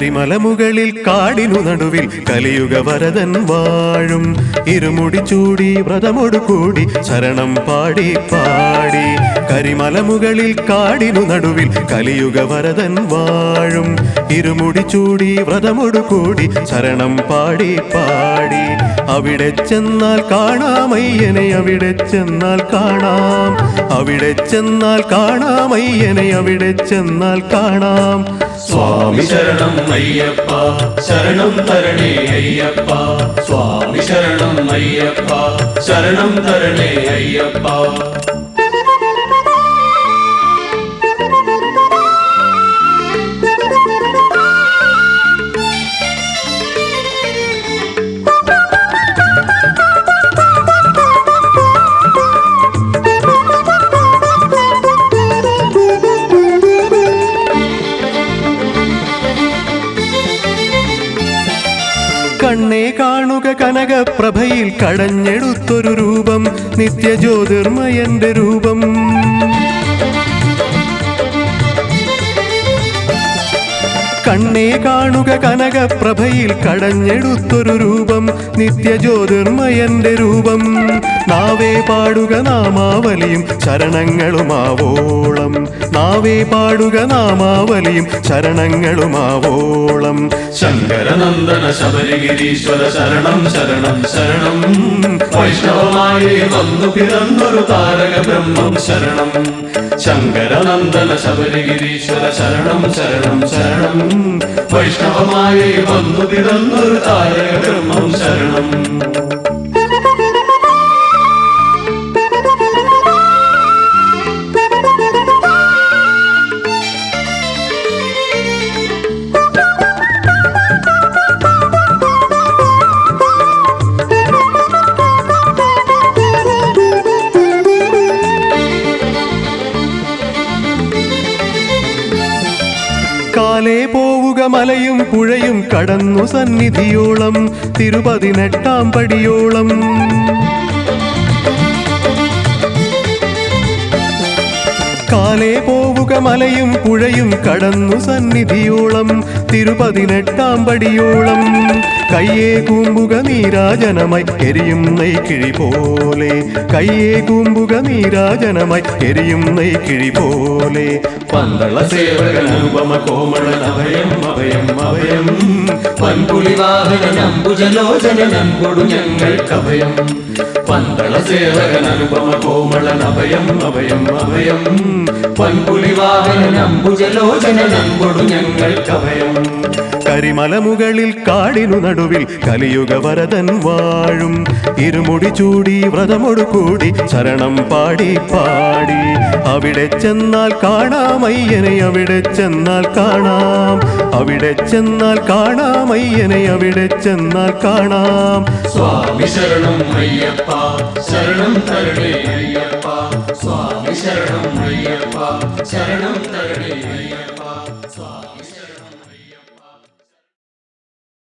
കരിമലമുകളിൽ കാടിനു നടുവിൽ കലിയുക വരതൻ വാഴും. ഇരുമുടി ചൂടി വ്രതമൊടുകൂടി ശരണം പാടി പാടി. കരിമലമുകളിൽ കാടിനു നടുവിൽ കലിയുക വരതൻ വാഴും. ഇരുമുടി ചൂടി വ്രതമൊടുകൂടി ശരണം പാടി പാടി. അവിടെ ചെന്നാൽ കാണാമയ്യനെ അവിടെ ചെന്നാൽ കാണാം. അവിടെ ചെന്നാൽ കാണാമയ്യനെ അവിടെ ചെന്നാൽ കാണാം. സ്വാമി ശരണം അയ്യപ്പ ശരണം തരണേ അയ്യപ്പ സ്വാമി ശരണം അയ്യപ്പ ശരണം തരണേ അയ്യപ്പ കണ്ണേ കനകപ്രഭയിൽ കടഞ്ഞെടുത്തൊരു രൂപം നിത്യജ്യോതിർമയന്റെ രൂപം. കണ്ണേ കാണുക കനകപ്രഭയിൽ കടഞ്ഞെടുത്തൊരു രൂപം നിത്യജ്യോതിർമയന്റെ രൂപം. നാവേ പാടുക നാമാവലിയും ശരണങ്ങളുമാവോളം. നാവേ പാടുക നാമാവലിയും ശരണങ്ങളുമാവോളം. ശങ്കരനന്ദന ശബരിഗിരീശ്വര ശരണം ശരണം ശരണം. വൈഷ്ണവമായി വന്നു പിറന്നൊരു താരക ബ്രഹ്മം ശരണം. ശങ്കരനന്ദന ശബരിഗിരീശ്വര ശരണം ശരണം ശരണം. വൈഷ്ണവമായി വന്നു പിറന്നൊരു താരക ബ്രഹ്മം ശരണം. കാലേ പോവുക മലയും പുഴയും കടന്നു സന്നിധിയോളം. തിരുപതിനെട്ടാം പടിയോളം. കാലേ പോവുക മലയും പുഴയും കടന്നു സന്നിധിയോളം തിരുപതിനെട്ടാം പടിയോളം. കയ്യേ കൂമ്പുക നീരാജനമായി എരിയും നെയ്ക്കിഴി പോലെ. കയ്യേ കൂമ്പുക നീരാജനമായി എരിയും നെയ്ക്കിഴി പോലെ. പന്തള സേവകൻ അനുപമ കോമളൻ അഭയം അഭയം അഭയം പൻപുലി വാഹന നമ്പുജലോചന അൻപൊടു ഞങ്ങൾക്കഭയം പന്തള സേവകൻ അനുപമ കോമളൻ അഭയം അഭയം അഭയം പൻപുലി വാഹനൻ അംബുജലോചനൻ അൻപൊടു ഞങ്ങൾക്കഭയം കരിമലമുകളിൽ കാടിനു നടുവിൽ കലിയുഗ വരതൻ വാഴും. ഇരുമുടി ചൂടി വ്രതമൊടു കൂടി ശരണം പാടി പാടി. അവിടെ ചെന്നാൽ കാണാമയ്യനെ അവിടെ ചെന്നാൽ കാണാം. അവിടെ ചെന്നാൽ കാണാമയ്യനെ അവിടെ ചെന്നാൽ കാണാം. സ്വാമി ശരണം അയ്യപ്പ ശരണം തരണേ അയ്യപ്പ. സ്വാമി ശരണം അയ്യപ്പ ശരണം തരണേ അയ്യപ്പ.